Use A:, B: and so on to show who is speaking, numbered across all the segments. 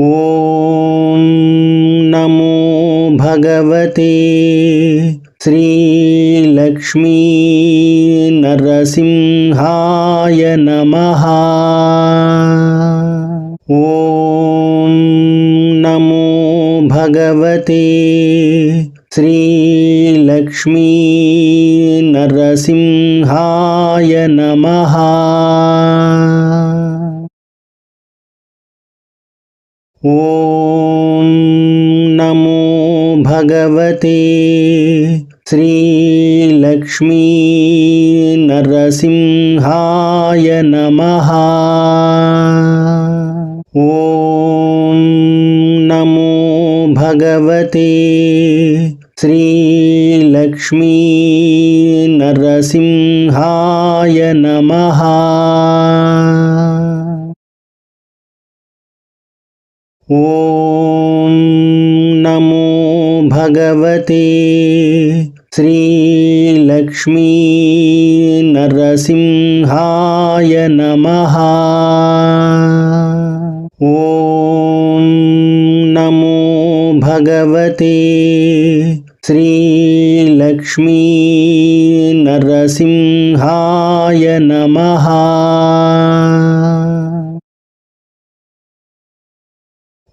A: ॐ नमो भगवते श्रीलक्ष्मीनरसिंहाय नमः। ॐ नमो भगवते श्रीलक्ष्मीनरसिंहाय नमः ॐ नमो भगवते श्रीलक्ष्मीनरसिंहाय नमः। ॐ नमो भगवते श्रीलक्ष्मीनरसिंहाय नमः ॐ नमो भगवते श्रीलक्ष्मीनरसिंहाय नमः। ॐ नमो भगवते श्रीलक्ष्मीनरसिंहाय नमः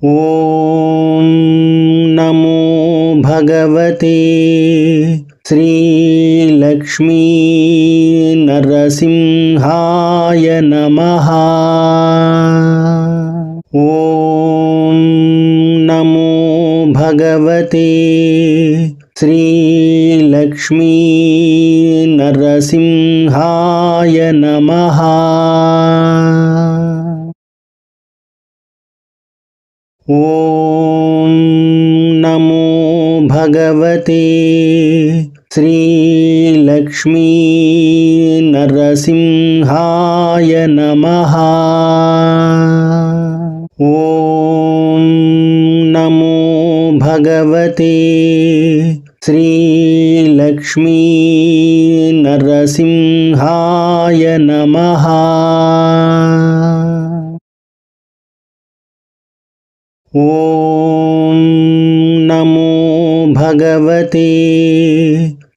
A: ॐ नमो भगवते श्रीलक्ष्मीनरसिंहाय नमः। ॐ नमो भगवते श्रीलक्ष्मीनरसिंहाय नमः ॐ नमो भगवते श्रीलक्ष्मीनरसिंहाय नमः। ॐ नमो भगवते श्रीलक्ष्मीनरसिंहाय नमः ॐ नमो भगवते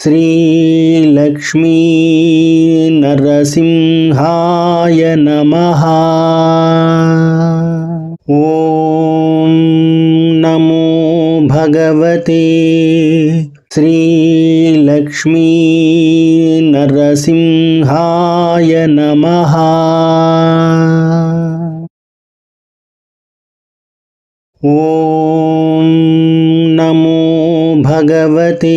A: श्रीलक्ष्मीनरसिंहाय नमः। ॐ नमो भगवते श्रीलक्ष्मीनरसिंहाय नमः ॐ नमो भगवते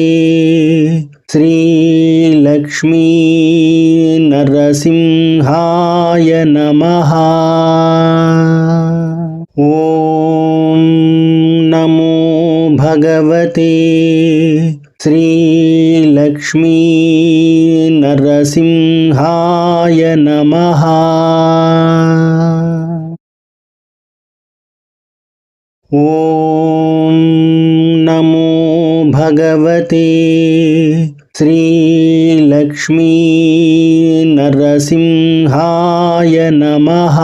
A: श्रीलक्ष्मीनरसिंहाय नमः। ॐ नमो भगवते श्रीलक्ष्मीनरसिंहाय नमः ॐ नमो भगवते श्रीलक्ष्मीनरसिंहाय नमः।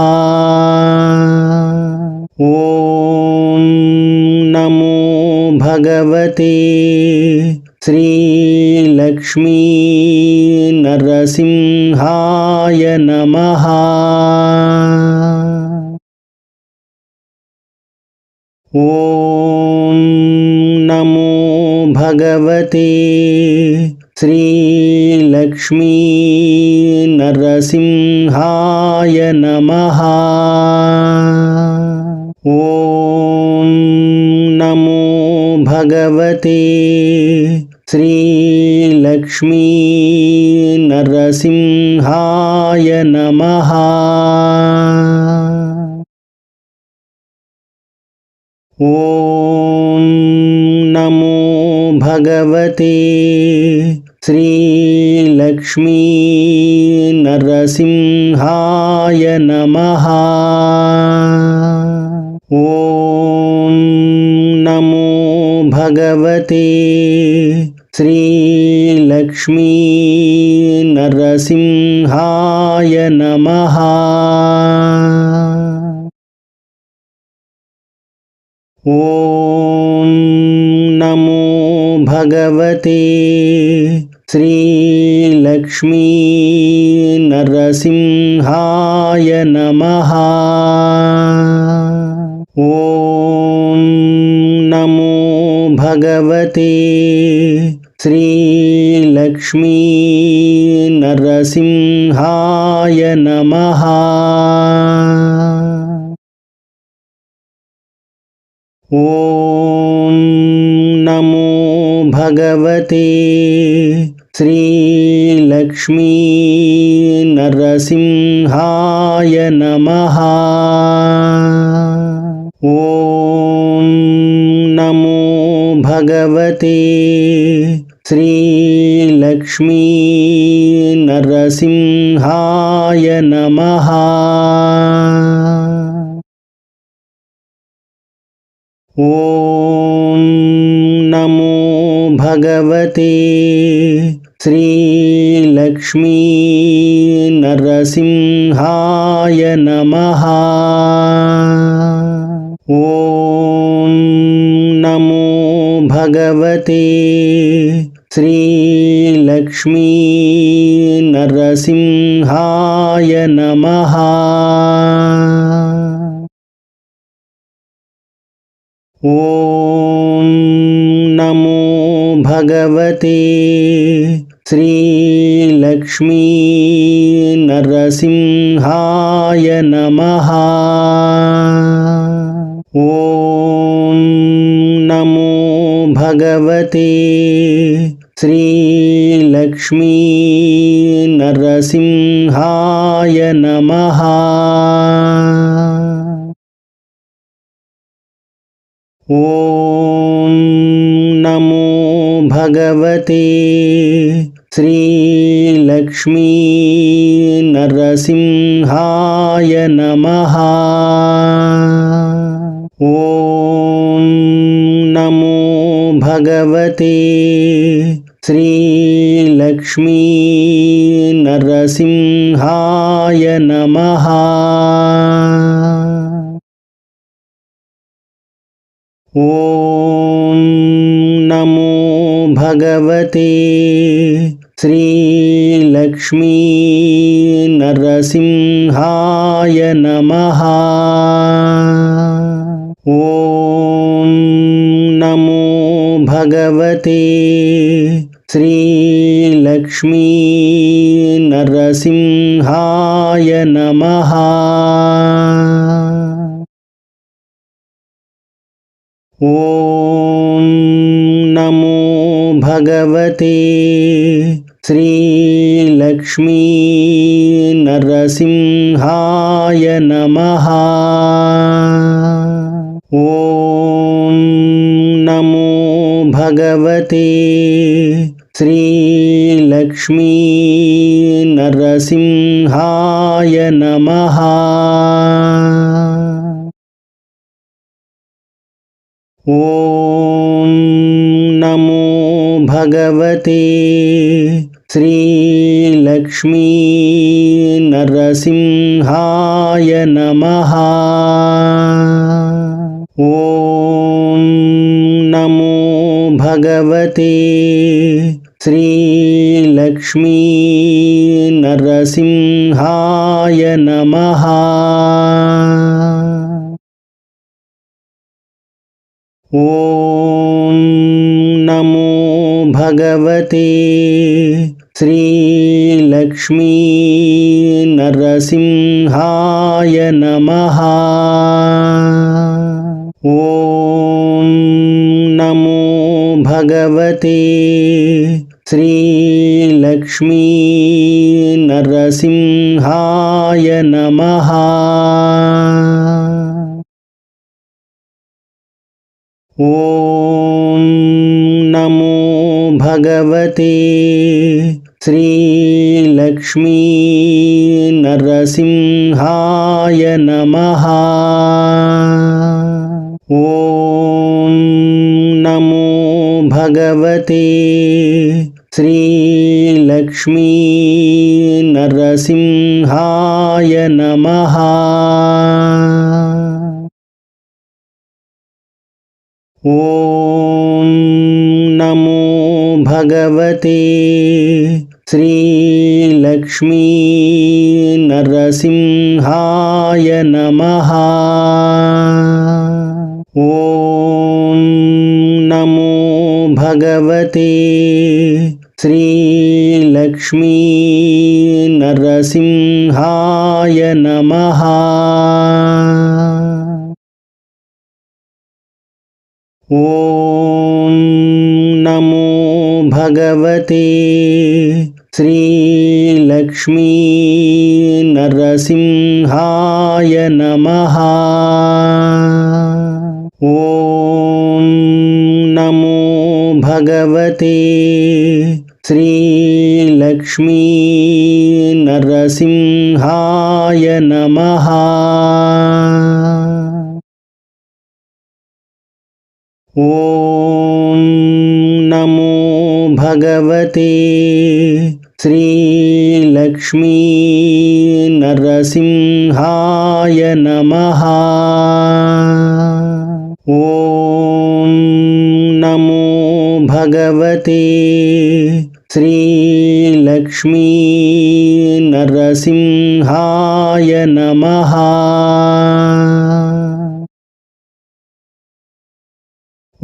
A: ॐ नमो भगवते श्रीलक्ष्मीनरसिंहाय नमः ॐ नमो भगवते श्रीलक्ष्मीनरसिंहाय नमः। ॐ नमो भगवते श्रीलक्ष्मीनरसिंहाय नमः ॐ नमो भगवते श्रीलक्ष्मीनरसिंहाय नमः। ॐ नमो भगवते श्रीलक्ष्मीनरसिंहाय नमः ॐ नमो भगवते श्रीलक्ष्मी नरसिंहाय नमः। ॐ नमो भगवते श्रीलक्ष्मी नरसिंहाय नमः ॐ नमो भगवते श्रीलक्ष्मी नरसिंहाय नमः। ॐ नमो भगवते श्रीलक्ष्मी नरसिंहाय नमः ॐ नमो भगवते श्रीलक्ष्मी नरसिंहाय नमः। ॐ नमो भगवते श्रीलक्ष्मी नरसिंहाय नमः ॐ नमो भगवते श्रीलक्ष्मी नरसिंहाय नमः। ॐ नमो भगवते श्रीलक्ष्मी नरसिंहाय नमः ॐ नमो भगवते श्रीलक्ष्मी नरसिंहाय नमः। ॐ नमो भगवते श्रीलक्ष्मी नरसिंहाय नमः ॐ नमो भगवते श्रीलक्ष्मी नरसिंहाय नमः। ॐ नमो भगवते श्रीलक्ष्मी नरसिंहाय नमः ॐ नमो भगवते श्रीलक्ष्मी नरसिंहाय नमः। ॐ नमो भगवते श्रीलक्ष्मी नरसिंहाय नमः ॐ नमो भगवते श्रीलक्ष्मी नरसिंहाय नमः। ॐ नमो भगवते श्रीलक्ष्मी नरसिंहाय नमः ॐ नमो भगवते श्रीलक्ष्मी नरसिंहाय नमः। ॐ नमो भगवते श्रीलक्ष्मी नरसिंहाय नमः ॐ नमो भगवते श्रीलक्ष्मी नरसिंहाय नमः। ॐ नमो भगवते श्रीलक्ष्मी नरसिंहाय नमः ॐ नमो भगवते श्रीलक्ष्मी नरसिंहाय नमः। ॐ नमो भगवते श्रीलक्ष्मी नरसिंहाय नमः ॐ नमो भगवते श्रीलक्ष्मी नरसिंहाय नमः। ॐ नमो भगवते श्रीलक्ष्मी नरसिंहाय नमः ॐ नमो भगवते श्रीलक्ष्मी नरसिंहाय नमः। ॐ नमो भगवते श्रीलक्ष्मी नरसिंहाय नमः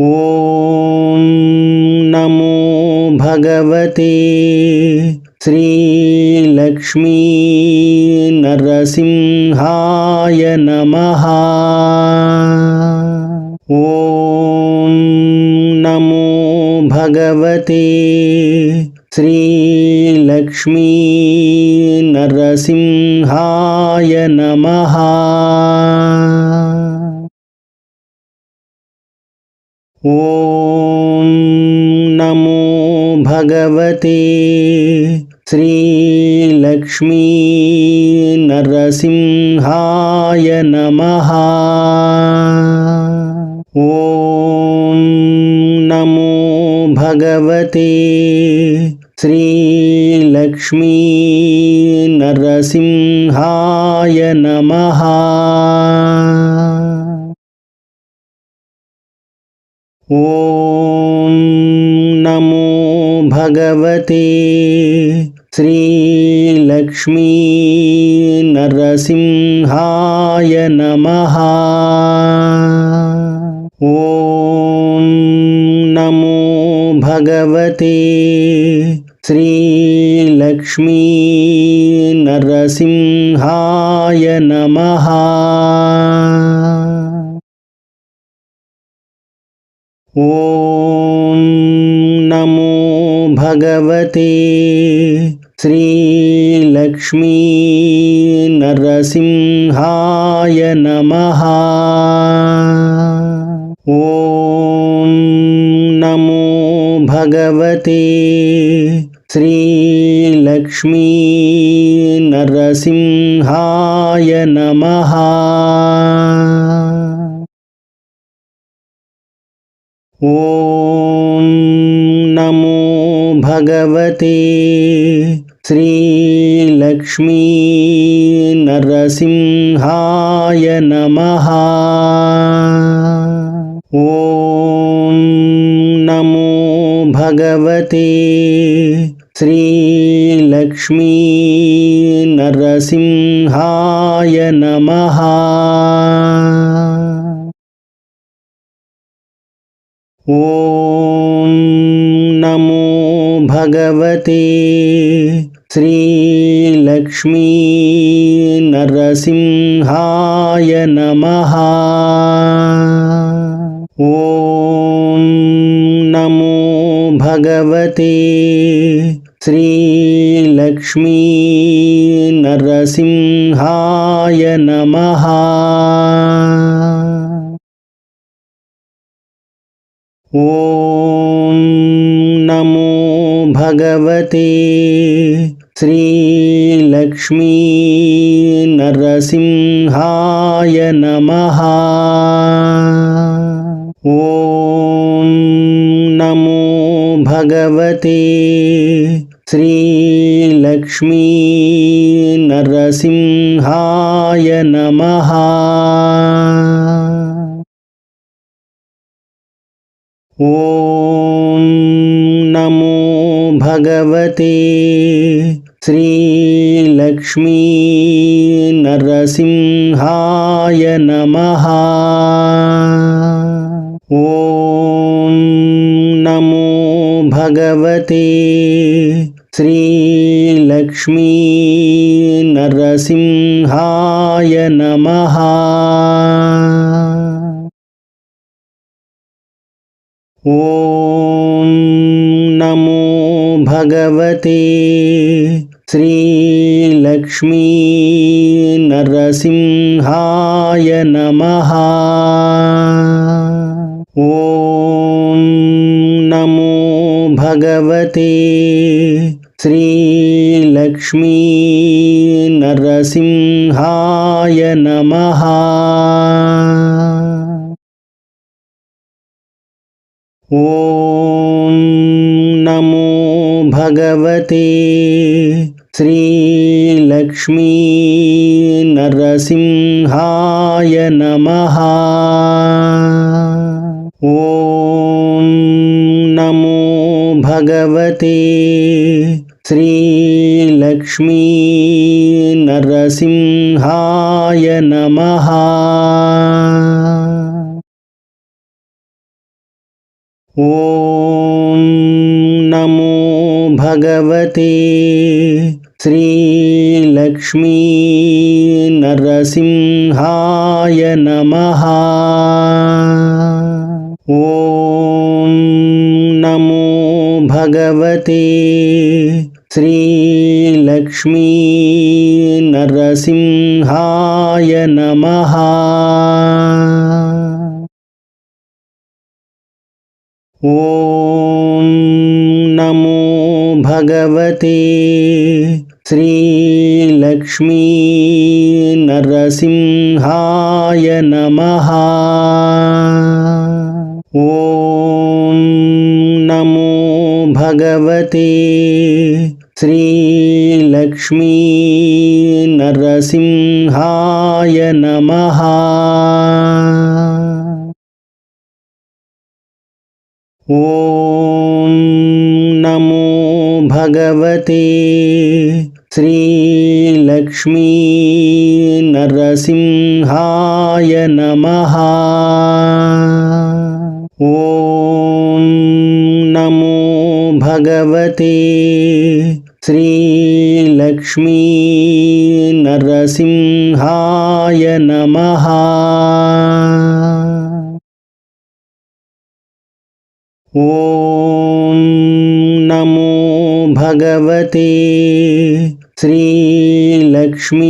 A: ॐ नमो भगवते श्रीलक्ष्मी नरसिंहाय नमः। ॐ नमो भगवते श्रीलक्ष्मी नरसिंहाय नमः ॐ नमो भगवते श्रीलक्ष्मी नरसिंहाय नमः। ॐ नमो भगवते श्रीलक्ष्मी नरसिंहाय नमः ॐ नमो भगवते श्रीलक्ष्मी नरसिंहाय नमः। ॐ नमो भगवते श्रीलक्ष्मी नरसिंहाय नमः ॐ नमो भगवते श्रीलक्ष्मी नरसिंहाय नमः। ॐ नमो भगवते श्रीलक्ष्मी नरसिंहाय नमः ॐ नमो भगवते श्रीलक्ष्मी नरसिंहाय नमः। ॐ नमो भगवते श्रीलक्ष्मी नरसिंहाय नमः ॐ नमो भगवते श्रीलक्ष्मी नरसिंहाय नमः। ॐ नमो भगवते श्रीलक्ष्मी नरसिंहाय नमः ॐ नमो भगवते श्रीलक्ष्मी नरसिंहाय नमः। ॐ नमो भगवते श्रीलक्ष्मी नरसिंहाय नमः ॐ नमो भगवते श्रीलक्ष्मी नरसिंहाय नमः। ॐ नमो भगवते श्रीलक्ष्मी नरसिंहाय नमः ॐ नमो भगवते श्रीलक्ष्मी नरसिंहाय नमः। ॐ नमो भगवते श्रीलक्ष्मी नरसिंहाय नमः ॐ नमो भगवते श्रीलक्ष्मी नरसिंहाय नमः। ॐ नमो भगवते श्रीलक्ष्मी नरसिंहाय नमः ॐ नमो भगवते श्रीलक्ष्मी नरसिंहाय नमः। ॐ नमो भगवते श्रीलक्ष्मी नरसिंहाय नमः ॐ नमो भगवते श्रीलक्ष्मी नरसिंहाय नमः। ॐ नमो भगवते श्रीलक्ष्मी नरसिंहाय नमः ॐ नमो भगवते श्रीलक्ष्मी नरसिंहाय नमः। ॐ नमो भगवते श्रीलक्ष्मी नरसिंहाय नमः ॐ नमो भगवते श्रीलक्ष्मी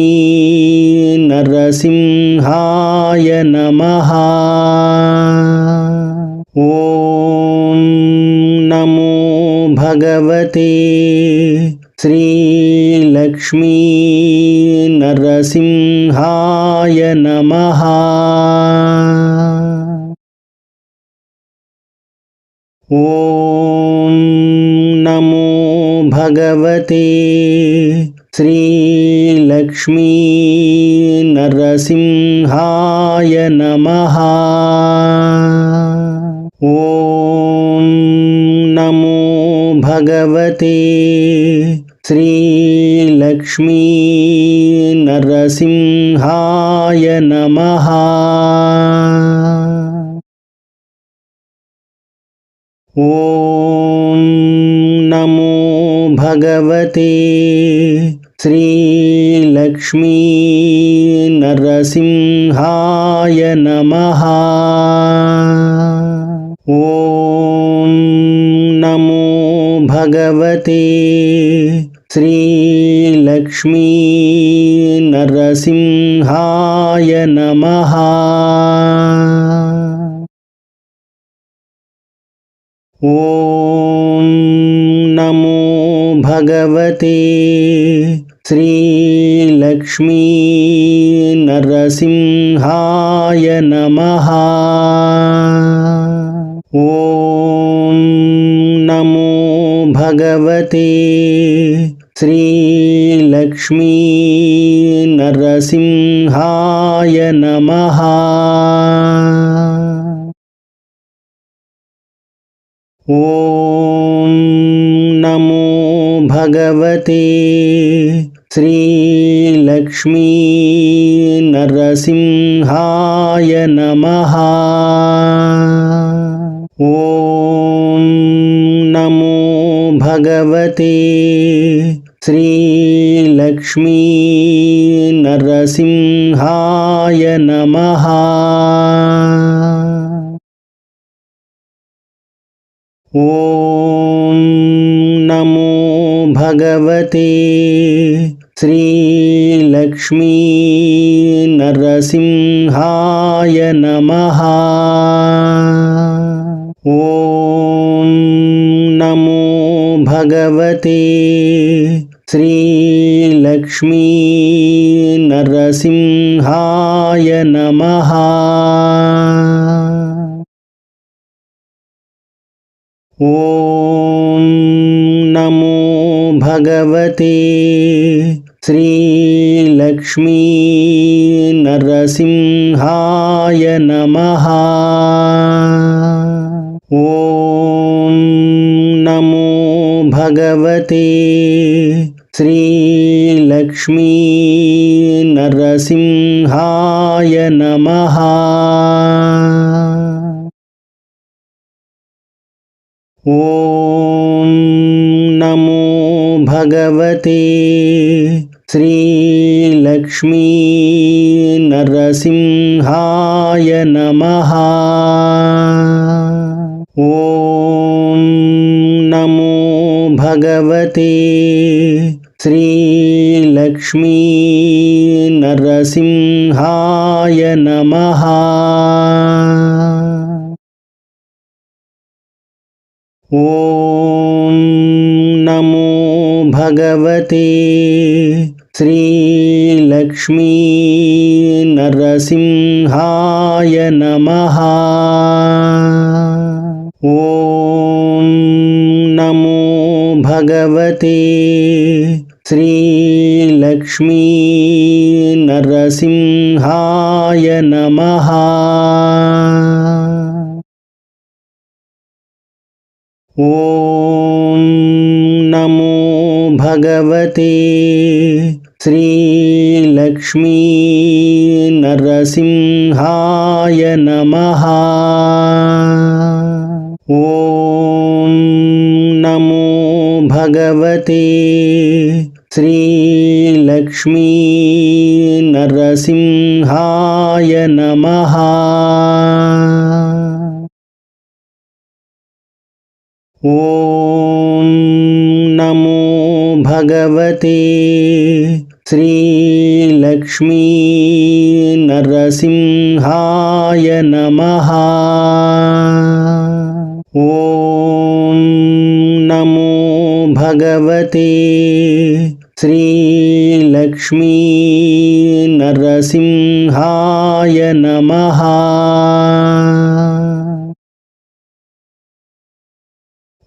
A: नरसिंहाय नमः। ॐ नमो भगवते श्रीलक्ष्मी नरसिंहाय नमः ॐ नमो भगवते श्रीलक्ष्मी नरसिंहाय नमः। ॐ नमो भगवते श्रीलक्ष्मी नरसिंहाय नमः ॐ नमो भगवते श्रीलक्ष्मी नरसिंहाय नमः। ॐ नमो भगवते श्रीलक्ष्मी नरसिंहाय नमः ॐ नमो भगवते श्रीलक्ष्मी नरसिंहाय नमः। ॐ नमो भगवते श्रीलक्ष्मी नरसिंहाय नमः ॐ नमो भगवते श्रीलक्ष्मी नरसिंहाय नमः। ॐ नमो भगवते श्रीलक्ष्मी नरसिंहाय नमः ॐ नमो भगवते श्रीलक्ष्मी नरसिंहाय नमः। ॐ नमो भगवते श्रीलक्ष्मी नरसिंहाय नमः ॐ नमो भगवते श्रीलक्ष्मी नरसिंहाय नमः। ॐ नमो भगवते श्रीलक्ष्मी नरसिंहाय नमः ॐ नमो भगवते श्रीलक्ष्मी नरसिंहाय नमः। ॐ नमो भगवते श्रीलक्ष्मी नरसिंहाय नमः ॐ नमो भगवते श्रीलक्ष्मी नरसिंहाय नमः। ॐ नमो भगवते श्रीलक्ष्मी नरसिंहाय नमः ॐ नमो भगवते श्रीलक्ष्मी नरसिंहाय नमः। ॐ नमो भगवते श्रीलक्ष्मी नरसिंहाय नमः ॐ नमो भगवते श्रीलक्ष्मी नरसिंहाय नमः। ॐ नमो भगवते श्रीलक्ष्मी नरसिंहाय नमः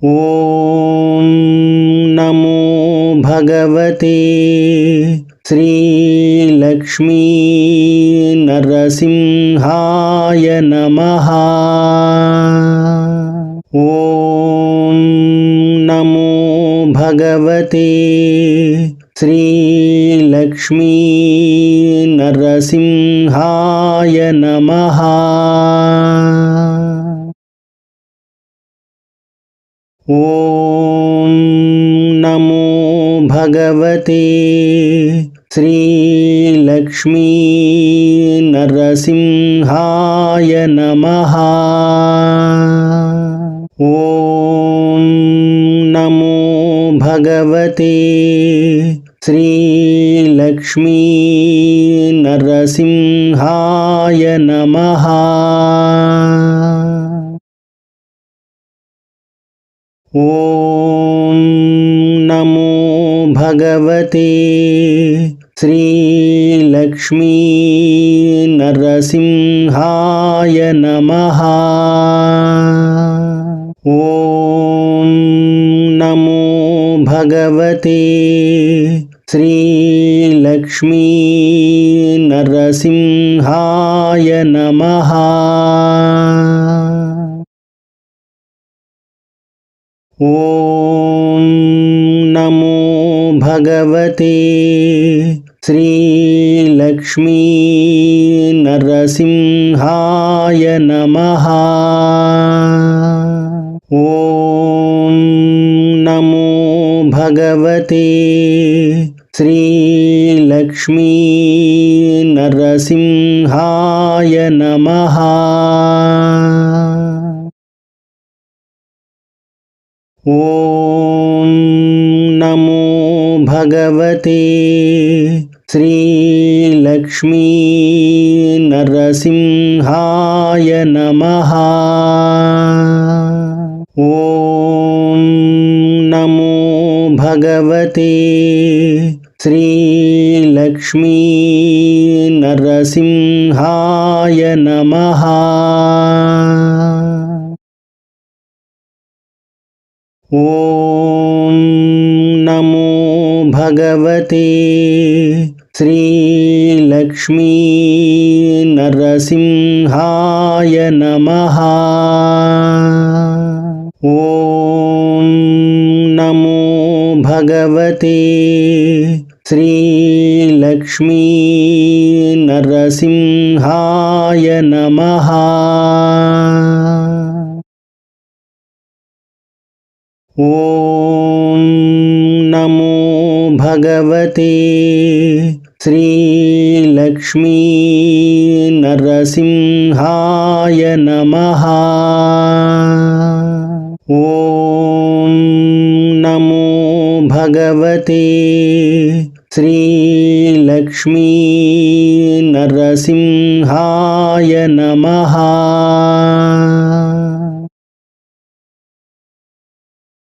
A: ॐ नमो भगवते श्रीलक्ष्मी नरसिंहाय नमः। ॐ नमो भगवते श्रीलक्ष्मी नरसिंहाय नमः ॐ नमो भगवते श्रीलक्ष्मी नरसिंहाय नमः। ॐ नमो भगवते श्रीलक्ष्मी नरसिंहाय नमः ॐ नमो भगवते श्रीलक्ष्मी नरसिंहाय नमः। ॐ नमो भगवते श्रीलक्ष्मी नरसिंहाय नमः ॐ नमो भगवते श्रीलक्ष्मी नरसिंहाय नमः। ॐ नमो भगवते श्रीलक्ष्मी नरसिंहाय नमः ॐ नमो भगवते श्रीलक्ष्मी नरसिंहाय नमः। ॐ नमो भगवते श्रीलक्ष्मी नरसिंहाय नमः ॐ नमो भगवते श्रीलक्ष्मी नरसिंहाय नमः। ॐ नमो भगवते श्रीलक्ष्मी नरसिंहाय नमः ॐ नमो भगवते श्रीलक्ष्मी नरसिंहाय नमः। ॐ नमो भगवते श्रीलक्ष्मी नरसिंहाय नमः